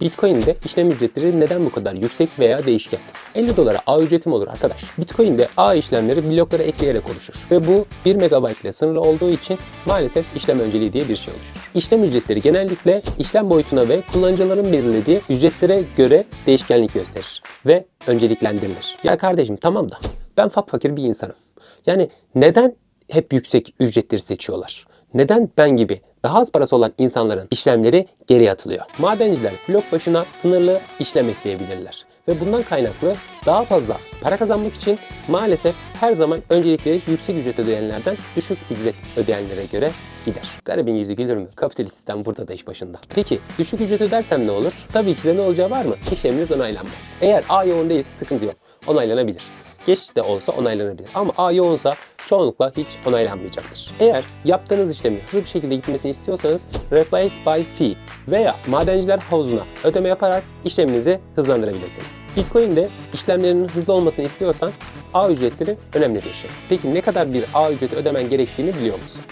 Bitcoin'de işlem ücretleri neden bu kadar yüksek veya değişken? 50 dolara A ücretim olur arkadaş. Bitcoin'de A işlemleri bloklara ekleyerek oluşur. Ve bu 1 MB ile sınırlı olduğu için maalesef işlem önceliği diye bir şey oluşur. İşlem ücretleri genellikle işlem boyutuna ve kullanıcıların belirlediği ücretlere göre değişkenlik gösterir ve önceliklendirilir. Ya kardeşim tamam da ben fak fakir bir insanım. Yani neden hep yüksek ücretleri seçiyorlar? Neden ben gibi daha az parası olan insanların işlemleri geri atılıyor? Madenciler blok başına sınırlı işlem ekleyebilirler. Ve bundan kaynaklı daha fazla para kazanmak için maalesef her zaman öncelikleri yüksek ücret ödeyenlerden düşük ücret ödeyenlere göre gider. Garibin yüzü gülür mü? Kapitalist sistem burada da iş başında. Peki düşük ücret ödersem ne olur? Tabii ki de ne olacağı var mı? İşleminiz onaylanmaz. Eğer A yoğun değilse sıkıntı yok. Onaylanabilir. Geç de olsa onaylanabilir. Ama A yoğunsa çoğunlukla hiç onaylanmayacaktır. Eğer yaptığınız işlemi hızlı bir şekilde gitmesini istiyorsanız Replace by Fee veya madenciler havuzuna ödeme yaparak işleminizi hızlandırabilirsiniz. Bitcoin'de işlemlerinin hızlı olmasını istiyorsan A ücretleri önemli bir şey. Peki ne kadar bir A ücreti ödemen gerektiğini biliyor musun?